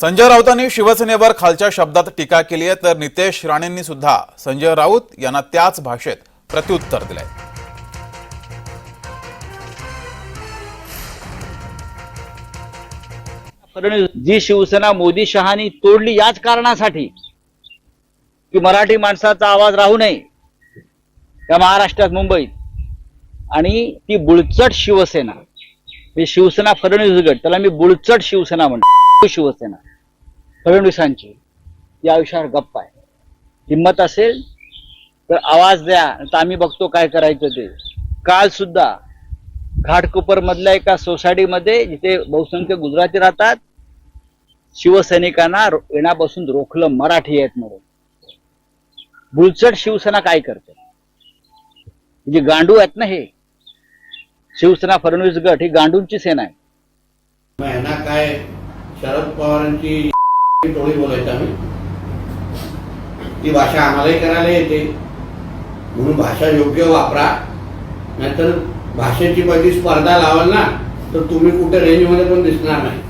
संजय राऊतांनी शिवसेनेवर खालच्या शब्दात टीका केली आहे तर नितेश राणेंनी सुद्धा संजय राऊत यांना त्याच भाषेत प्रत्युत्तर दिलंय. फडणवीस जी शिवसेना मोदी शहानी तोडली याच कारणासाठी की मराठी माणसाचा आवाज राहू नये त्या महाराष्ट्रात मुंबईत. आणि ती बुळचट शिवसेना ही शिवसेना फडणवीस गट त्याला मी बुळचट शिवसेना म्हणतो. शिवसेना फडणवीसांची. या विषयावर गप्प आहे. हिंमत असेल तर आवाज द्या तर आम्ही बघतो काय करायचं ते. काल सुद्धा घाटकोपर मधल्या एका सोसायटीमध्ये जिथे बहुसंख्य गुजराती राहतात शिवसैनिकांना येण्यापासून रोखलं मराठी आहेत म्हणून. बुलचट शिवसेना काय करते? म्हणजे गांडू आहेत ना हे? शिवसेना फडणवीस गट ही गांडूंची सेना आहे. काय शरद पवारांची टोळी बोलायचं आम्ही. ती भाषा आम्हालाही करायला येते. म्हणून भाषा योग्य वापरा. नाहीतर भाषेची पहिली स्पर्धा लावाल ना तर तुम्ही कुठे रेंजमध्ये पण दिसणार नाही.